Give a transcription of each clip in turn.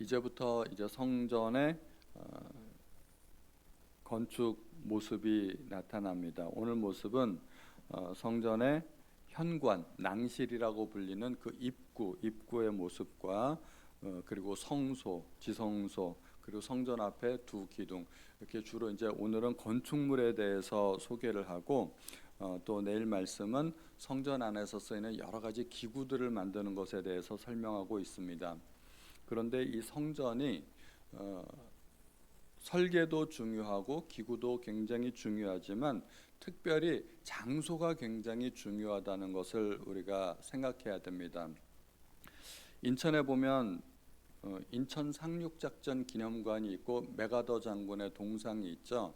이제부터 이제 성전의 어, 건축 모습이 나타납니다. 오늘 모습은 어, 성전의 현관, 낭실이라고 불리는 그 입구, 입구의 모습과 어, 그리고 성소, 지성소, 그리고 성전 앞에 두 기둥 이렇게 주로 이제 오늘은 건축물에 대해서 소개를 하고 어, 또 내일 말씀은 성전 안에서 쓰이는 여러 가지 기구들을 만드는 것에 대해서 설명하고 있습니다. 그런데 이 성전이 어, 설계도 중요하고 기구도 굉장히 중요하지만 특별히 장소가 굉장히 중요하다는 것을 우리가 생각해야 됩니다. 인천에 보면 어, 인천 상륙작전 기념관이 있고 메가더 장군의 동상이 있죠.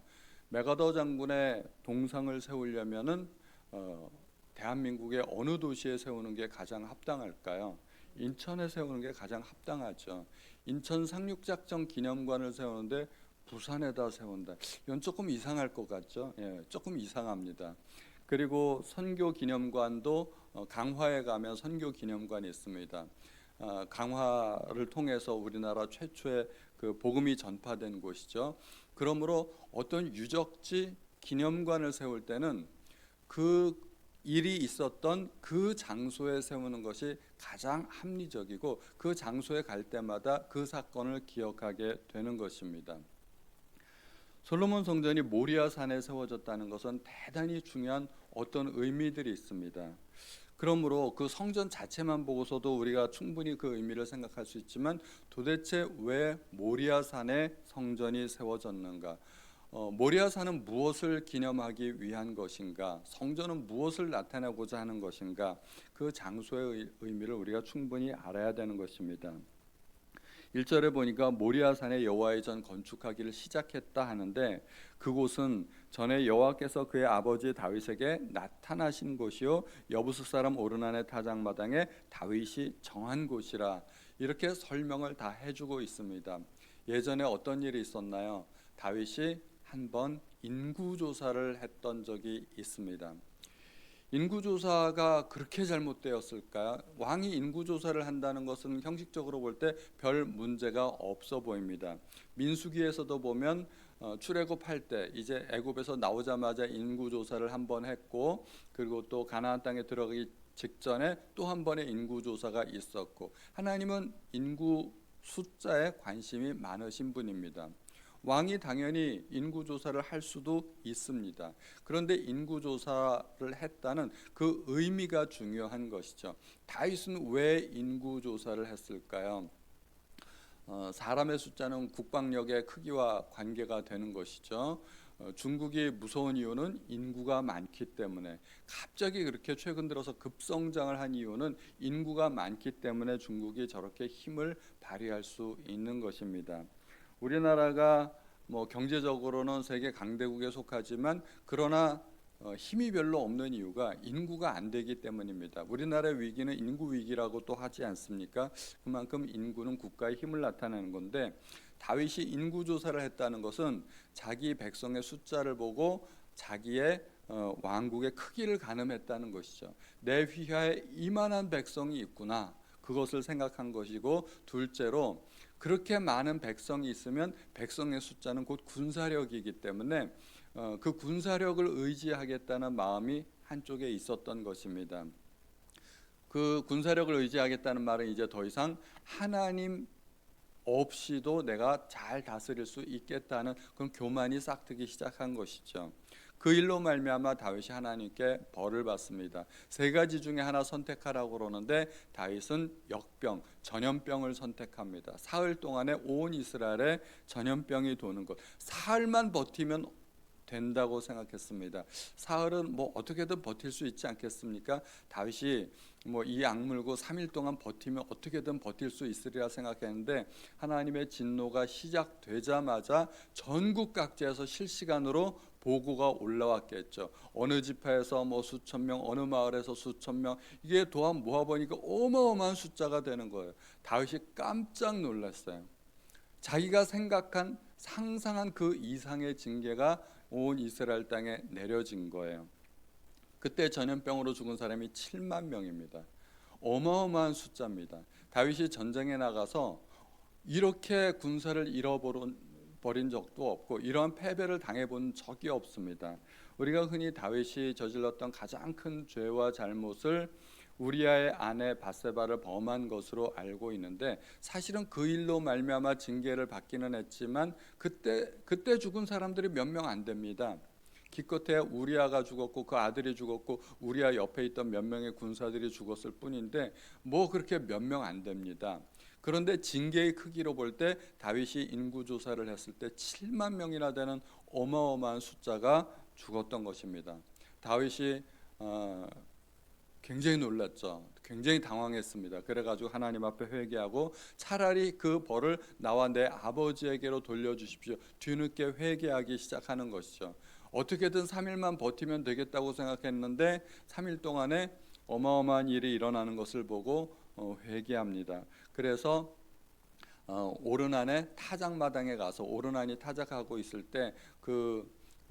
메가더 장군의 동상을 세우려면은 어, 대한민국의 어느 도시에 세우는 게 가장 합당할까요? 인천에 세우는 게 가장 합당하죠. 인천 상륙작전 기념관을 세우는데 부산에다 세운다. 이건 조금 이상할 것 같죠. 예, 조금 이상합니다. 그리고 선교 기념관도 어, 강화에 가면 선교 기념관이 있습니다. 어, 강화를 통해서 우리나라 최초의 그 복음이 전파된 곳이죠. 그러므로 어떤 유적지 기념관을 세울 때는 그 일이 있었던 그 장소에 세우는 것이 가장 합리적이고 그 장소에 갈 때마다 그 사건을 기억하게 되는 것입니다. 솔로몬 성전이 모리아 산에 세워졌다는 것은 대단히 중요한 어떤 의미들이 있습니다. 그러므로 그 성전 자체만 보고서도 우리가 충분히 그 의미를 생각할 수 있지만 도대체 왜 모리아 산에 성전이 세워졌는가? 어, 모리아 산은 무엇을 기념하기 위한 것인가? 성전은 무엇을 나타내고자 하는 것인가? 그 장소의 의미를 우리가 충분히 알아야 되는 것입니다. 1절에 보니까 모리아 산에 여호와의 전 건축하기를 시작했다 하는데 그곳은 전에 여호와께서 그의 아버지 다윗에게 나타나신 곳이요 여부스 사람 오르난의 타작 마당에 다윗이 정한 곳이라 이렇게 설명을 다 해주고 있습니다. 예전에 어떤 일이 있었나요? 다윗이 한번 인구 조사를 했던 적이 있습니다. 인구조사가 그렇게 잘못되었을까? 왕이 인구조사를 한다는 것은 형식적으로 볼 때 별 문제가 없어 보입니다. 민수기에서도 보면 어, 출애굽할 때 이제 애굽에서 나오자마자 인구조사를 한 번 했고 그리고 또 가나안 땅에 들어가기 직전에 또 한 번의 인구조사가 있었고 하나님은 인구 숫자에 관심이 많으신 분입니다. 왕이 당연히 인구 조사를 할 수도 있습니다. 그런데 인구 조사를 했다는 그 의미가 중요한 것이죠. 다윗은 왜 인구 조사를 했을까요? 어, 사람의 숫자는 국방력의 크기와 관계가 되는 것이죠. 어, 중국이 무서운 이유는 인구가 많기 때문에 갑자기 그렇게 최근 들어서 급성장을 한 이유는 인구가 많기 때문에 중국이 저렇게 힘을 발휘할 수 있는 것입니다. 우리나라가 뭐 경제적으로는 세계 강대국에 속하지만 그러나 어, 힘이 별로 없는 이유가 인구가 안 되기 때문입니다. 우리나라의 위기는 인구 위기라고 또 하지 않습니까? 그만큼 인구는 국가의 힘을 나타내는 건데 다윗이 인구 조사를 했다는 것은 자기 백성의 숫자를 보고 자기의 어, 왕국의 크기를 가늠했다는 것이죠. 내 휘하에 이만한 백성이 있구나. 그것을 생각한 것이고 둘째로 그렇게 많은 백성이 있으면 백성의 숫자는 곧 군사력이기 때문에 어, 그 군사력을 의지하겠다는 마음이 한쪽에 있었던 것입니다. 그 군사력을 의지하겠다는 말은 이제 더 이상 하나님 없이도 내가 잘 다스릴 수 있겠다는 그런 교만이 싹트기 시작한 것이죠. 그 일로 말미암아 다윗이 하나님께 벌을 받습니다. 세 가지 중에 하나 선택하라고 그러는데 다윗은 역병, 전염병을 선택합니다. 사흘 동안에 온 이스라엘에 전염병이 도는 것. 사흘만 버티면 된다고 생각했습니다. 사흘은 뭐 어떻게든 버틸 수 있지 않겠습니까? 다윗이 뭐 이 악물고 3일 동안 버티면 어떻게든 버틸 수 있으리라 생각했는데 하나님의 진노가 시작되자마자 전국 각지에서 실시간으로 보고가 올라왔겠죠. 어느 지파에서 뭐 수천 명, 어느 마을에서 수천 명 이게 도합 모아 보니까 어마어마한 숫자가 되는 거예요. 다윗이 깜짝 놀랐어요. 자기가 생각한 상상한 그 이상의 징계가 온 이스라엘 땅에 내려진 거예요. 그때 전염병으로 죽은 사람이 7만 명입니다. 어마어마한 숫자입니다. 다윗이 전쟁에 나가서 이렇게 군사를 잃어버린 버린 적도 없고 이러한 패배를 당해본 적이 없습니다. 우리가 흔히 다윗이 저질렀던 가장 큰 죄와 잘못을 우리아의 아내 바세바를 범한 것으로 알고 있는데 사실은 그 일로 말미암아 징계를 받기는 했지만 그때 그때 죽은 사람들이 몇 명 안 됩니다. 기껏해 우리아가 죽었고 그 아들이 죽었고 우리아 옆에 있던 몇 명의 군사들이 죽었을 뿐인데 뭐 그렇게 몇 명 안 됩니다. 그런데 징계의 크기로 볼 때 다윗이 인구 조사를 했을 때 7만 명이나 되는 어마어마한 숫자가 죽었던 것입니다. 다윗이 어, 굉장히 놀랐죠. 굉장히 당황했습니다. 그래가지고 하나님 앞에 회개하고 차라리 그 벌을 나와 내 아버지에게로 돌려주십시오. 뒤늦게 회개하기 시작하는 것이죠. 어떻게든 3일만 버티면 되겠다고 생각했는데 3일 동안에 어마어마한 일이 일어나는 것을 보고 어, 회개합니다. 그래서 어, 오르난의 타작마당에 가서 오르난이 타작하고 있을 때 그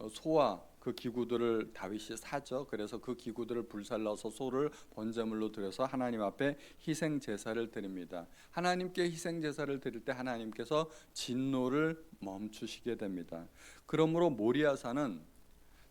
소와 그 기구들을 다윗이 사죠. 그래서 그 기구들을 불살라서 소를 번제물로 드려서 하나님 앞에 희생 제사를 드립니다. 하나님께 희생 제사를 드릴 때 하나님께서 진노를 멈추시게 됩니다. 그러므로 모리아산은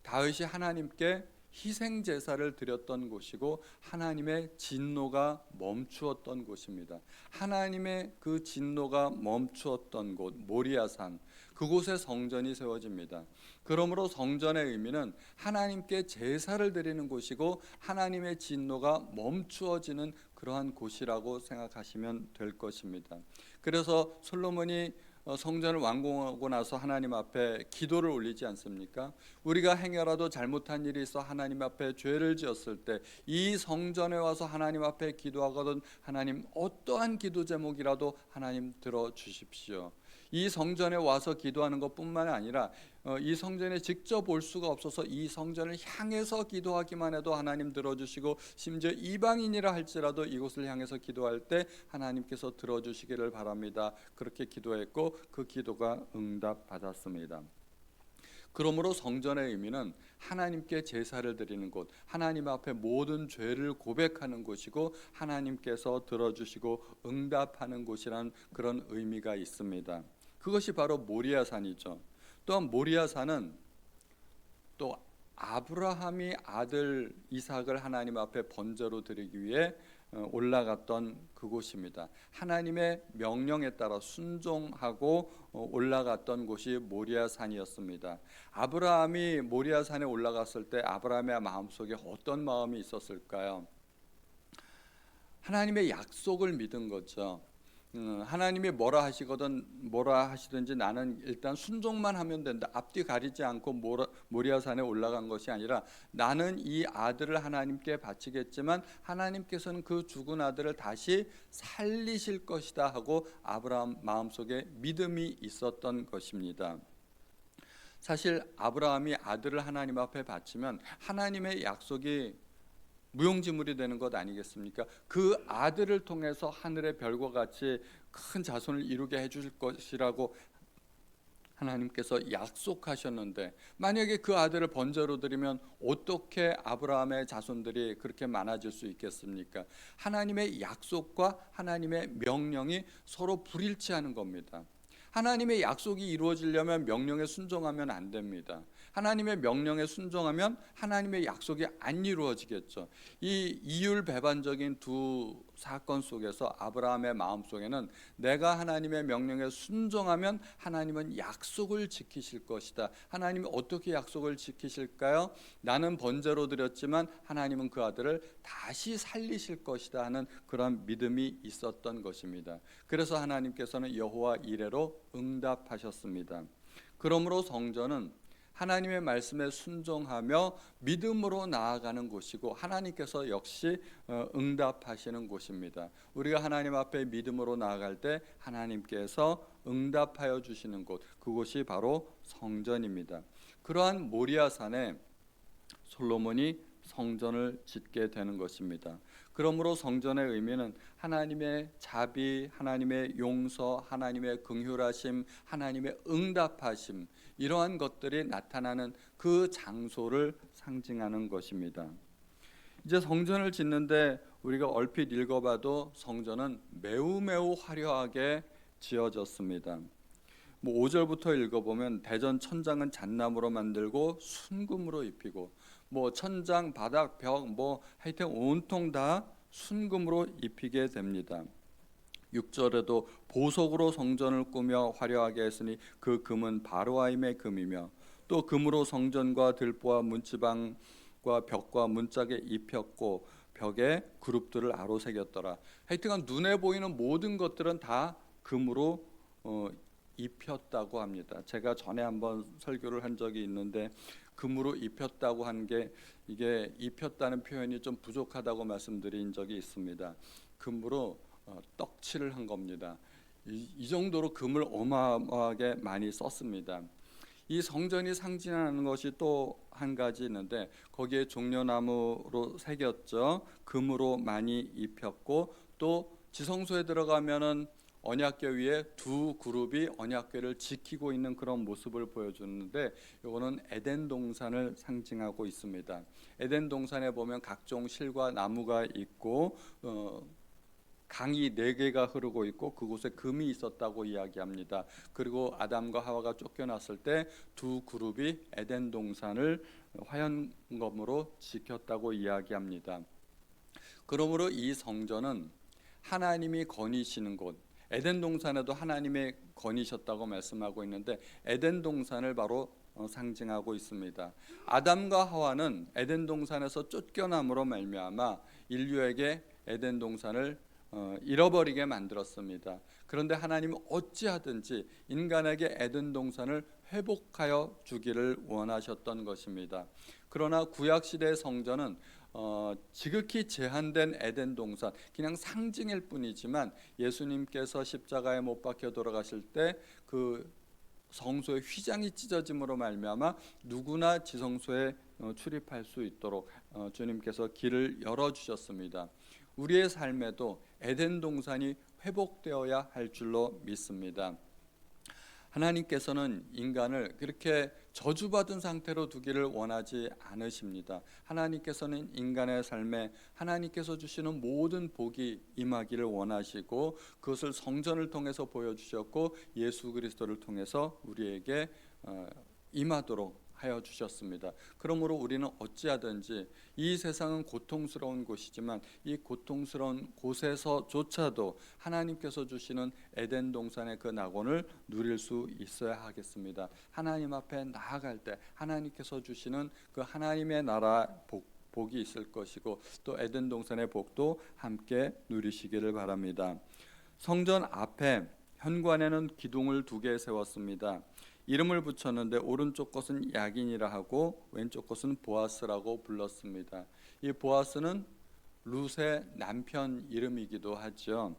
다윗이 하나님께 희생 제사를 드렸던 곳이고 하나님의 진노가 멈추었던 곳입니다. 하나님의 그 진노가 멈추었던 곳 모리아산 그곳에 성전이 세워집니다. 그러므로 성전의 의미는 하나님께 제사를 드리는 곳이고 하나님의 진노가 멈추어지는 그러한 곳이라고 생각하시면 될 것입니다. 그래서 솔로몬이 어, 성전을 완공하고 나서 하나님 앞에 기도를 올리지 않습니까? 우리가 행여라도 잘못한 일이 있어 하나님 앞에 죄를 지었을 때 이 성전에 와서 하나님 앞에 기도하거든 하나님 어떠한 기도 제목이라도 하나님 들어 주십시오. 이 성전에 와서 기도하는 것뿐만 아니라 어, 이 성전에 직접 올 수가 없어서 이 성전을 향해서 기도하기만 해도 하나님 들어주시고 심지어 이방인이라 할지라도 이곳을 향해서 기도할 때 하나님께서 들어주시기를 바랍니다. 그렇게 기도했고 그 기도가 응답받았습니다. 그러므로 성전의 의미는 하나님께 제사를 드리는 곳, 하나님 앞에 모든 죄를 고백하는 곳이고 하나님께서 들어주시고 응답하는 곳이란 그런 의미가 있습니다. 그것이 바로 모리아산이죠. 또한 모리아산은 또 아브라함이 아들 이삭을 하나님 앞에 번제로 드리기 위해 어, 올라갔던 그곳입니다. 하나님의 명령에 따라 순종하고 어, 올라갔던 곳이 모리아산이었습니다. 아브라함이 모리아산에 올라갔을 때 아브라함의 마음속에 어떤 마음이 있었을까요? 하나님의 약속을 믿은 거죠. 음, 하나님이 뭐라 하시거든 뭐라 하시든지 나는 일단 순종만 하면 된다. 앞뒤 가리지 않고 모리아산에 올라간 것이 아니라 나는 이 아들을 하나님께 바치겠지만 하나님께서는 그 죽은 아들을 다시 살리실 것이다 하고 아브라함 마음속에 믿음이 있었던 것입니다. 사실 아브라함이 아들을 하나님 앞에 바치면 하나님의 약속이 무용지물이 되는 것 아니겠습니까? 그 아들을 통해서 하늘의 별과 같이 큰 자손을 이루게 해주실 것이라고 하나님께서 약속하셨는데 만약에 그 아들을 번제로 드리면 어떻게 아브라함의 자손들이 그렇게 많아질 수 있겠습니까? 하나님의 약속과 하나님의 명령이 서로 불일치하는 겁니다. 하나님의 약속이 이루어지려면 명령에 순종하면 안 됩니다. 하나님의 명령에 순종하면 하나님의 약속이 안 이루어지겠죠. 이 이율 배반적인 두 사건 속에서 아브라함의 마음 속에는 내가 하나님의 명령에 순종하면 하나님은 약속을 지키실 것이다. 하나님이 어떻게 약속을 지키실까요? 나는 번제로 드렸지만 하나님은 그 아들을 다시 살리실 것이다 하는 그런 믿음이 있었던 것입니다. 그래서 하나님께서는 여호와 이레로 응답하셨습니다. 그러므로 성전은 하나님의 말씀에 순종하며 믿음으로 나아가는 곳이고 하나님께서 역시 어, 응답하시는 곳입니다. 우리가 하나님 앞에 믿음으로 나아갈 때 하나님께서 응답하여 주시는 곳 그곳이 바로 성전입니다. 그러한 모리아산에 솔로몬이 성전을 짓게 되는 것입니다. 그러므로 성전의 의미는 하나님의 자비, 하나님의 용서, 하나님의 긍휼하심, 하나님의 응답하심 이러한 것들이 나타나는 그 장소를 상징하는 것입니다. 이제 성전을 짓는데 우리가 얼핏 읽어봐도 성전은 매우 매우 화려하게 지어졌습니다. 뭐 5절부터 읽어보면 대전 천장은 잣나무로 만들고 순금으로 입히고 뭐 천장 바닥 벽 뭐 하여튼 온통 다 순금으로 입히게 됩니다. 6절에도 보석으로 성전을 꾸며 화려하게 했으니 그 금은 바로아임의 금이며 또 금으로 성전과 들보와 문지방과 벽과 문짝에 입혔고 벽에 그룹들을 아로새겼더라. 하여튼간 눈에 보이는 모든 것들은 다 금으로 어, 입혔다고 합니다. 제가 전에 한번 설교를 한 적이 있는데 금으로 입혔다고 한 게 이게 입혔다는 표현이 좀 부족하다고 말씀드린 적이 있습니다. 금으로 어, 떡칠을 한 겁니다. 이, 이 정도로 금을 어마어마하게 많이 썼습니다. 이 성전이 상징하는 것이 또 한 가지 있는데 거기에 종려나무로 새겼죠. 금으로 많이 입혔고 또 지성소에 들어가면은 언약궤 위에 두 그룹이 언약궤를 지키고 있는 그런 모습을 보여주는데 이거는 에덴 동산을 상징하고 있습니다. 에덴 동산에 보면 각종 실과 나무가 있고 어, 강이 네 개가 흐르고 있고 그곳에 금이 있었다고 이야기합니다. 그리고 아담과 하와가 쫓겨났을 때 두 그룹이 에덴 동산을 화연검으로 지켰다고 이야기합니다. 그러므로 이 성전은 하나님이 거니시는 곳, 에덴 동산에도 하나님의 거니셨다고 말씀하고 있는데 에덴 동산을 바로 어, 상징하고 있습니다. 아담과 하와는 에덴 동산에서 쫓겨남으로 말미암아 인류에게 에덴 동산을 어, 잃어버리게 만들었습니다. 그런데 하나님은 어찌하든지 인간에게 에덴 동산을 회복하여 주기를 원하셨던 것입니다. 그러나 구약 시대의 성전은 어, 지극히 제한된 에덴 동산 그냥 상징일 뿐이지만 예수님께서 십자가에 못 박혀 돌아가실 때그 성소의 휘장이 찢어짐으로 말미암아 누구나 지성소에 어, 출입할 수 있도록 어, 주님께서 길을 열어 주셨습니다. 우리의 삶에도 에덴 동산이 회복되어야 할 줄로 믿습니다. 하나님께서는 인간을 그렇게 저주받은 상태로 두기를 원하지 않으십니다. 하나님께서는 인간의 삶에 하나님께서 주시는 모든 복이 임하기를 원하시고 그것을 성전을 통해서 보여주셨고 예수 그리스도를 통해서 우리에게 어, 임하도록 하여 주셨습니다. 그러므로 우리는 어찌하든지 이 세상은 고통스러운 곳이지만 이 고통스러운 곳에서조차도 하나님께서 주시는 에덴 동산의 그 낙원을 누릴 수 있어야 하겠습니다. 하나님 앞에 나아갈 때 하나님께서 주시는 그 하나님의 나라 복 복이 있을 것이고 또 에덴 동산의 복도 함께 누리시기를 바랍니다. 성전 앞에 현관에는 기둥을 두 개 세웠습니다. 이름을 붙였는데 오른쪽 것은 야긴이라 하고 왼쪽 것은 보아스라고 불렀습니다. 이 보아스는 룻의 남편 이름이기도 하죠.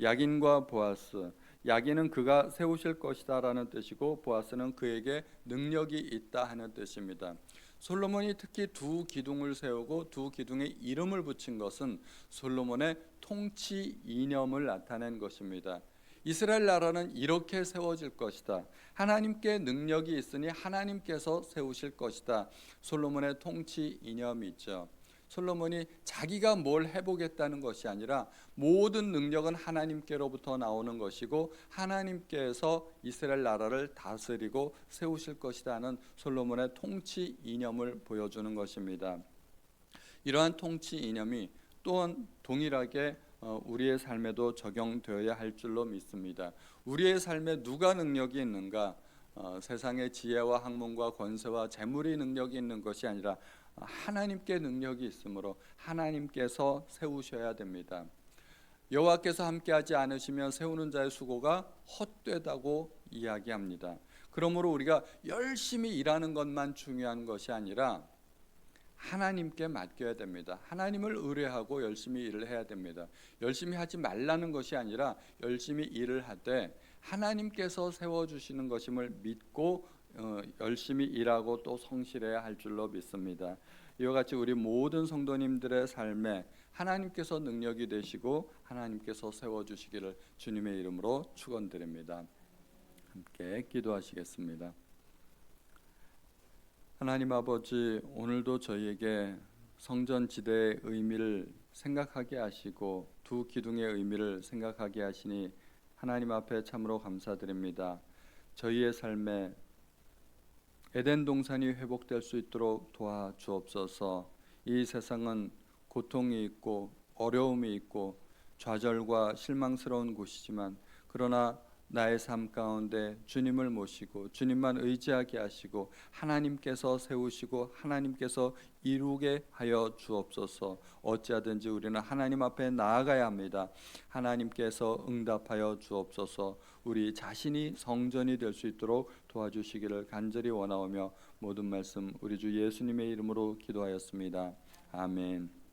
야긴과 보아스. 야긴은 그가 세우실 것이다라는 뜻이고 보아스는 그에게 능력이 있다 하는 뜻입니다. 솔로몬이 특히 두 기둥을 세우고 두 기둥에 이름을 붙인 것은 솔로몬의 통치 이념을 나타낸 것입니다. 이스라엘 나라는 이렇게 세워질 것이다. 하나님께 능력이 있으니 하나님께서 세우실 것이다. 솔로몬의 통치 이념이 있죠. 솔로몬이 자기가 뭘 해보겠다는 것이 아니라 모든 능력은 하나님께로부터 나오는 것이고 하나님께서 이스라엘 나라를 다스리고 세우실 것이라는 솔로몬의 통치 이념을 보여주는 것입니다. 이러한 통치 이념이 또한 동일하게 어, 우리의 삶에도 적용되어야 할 줄로 믿습니다. 우리의 삶에 누가 능력이 있는가? 어, 세상의 지혜와 학문과 권세와 재물이 능력이 있는 것이 아니라 하나님께 능력이 있으므로 하나님께서 세우셔야 됩니다. 여호와께서 함께하지 않으시면 세우는 자의 수고가 헛되다고 이야기합니다. 그러므로 우리가 열심히 일하는 것만 중요한 것이 아니라 하나님께 맡겨야 됩니다. 하나님을 의뢰하고 열심히 일을 해야 됩니다. 열심히 하지 말라는 것이 아니라 열심히 일을 하되 하나님께서 세워 주시는 것임을 믿고 어, 열심히 일하고 또 성실해야 할 줄로 믿습니다. 이와 같이 우리 모든 성도님들의 삶에 하나님께서 능력이 되시고 하나님께서 세워 주시기를 주님의 이름으로 축원드립니다. 함께 기도하시겠습니다. 하나님 아버지 오늘도 저희에게 성전 지대의 의미를 생각하게 하시고 두 기둥의 의미를 생각하게 하시니 하나님 앞에 참으로 감사드립니다. 저희의 삶에 에덴 동산이 회복될 수 있도록 도와 주옵소서. 이 세상은 고통이 있고 어려움이 있고 좌절과 실망스러운 곳이지만 그러나 나의 삶 가운데 주님을 모시고 주님만 의지하게 하시고 하나님께서 세우시고 하나님께서 이루게 하여 주옵소서. 어찌하든지 우리는 하나님 앞에 나아가야 합니다. 하나님께서 응답하여 주옵소서. 우리 자신이 성전이 될 수 있도록 도와주시기를 간절히 원하오며 모든 말씀 우리 주 예수님의 이름으로 기도하였습니다. 아멘.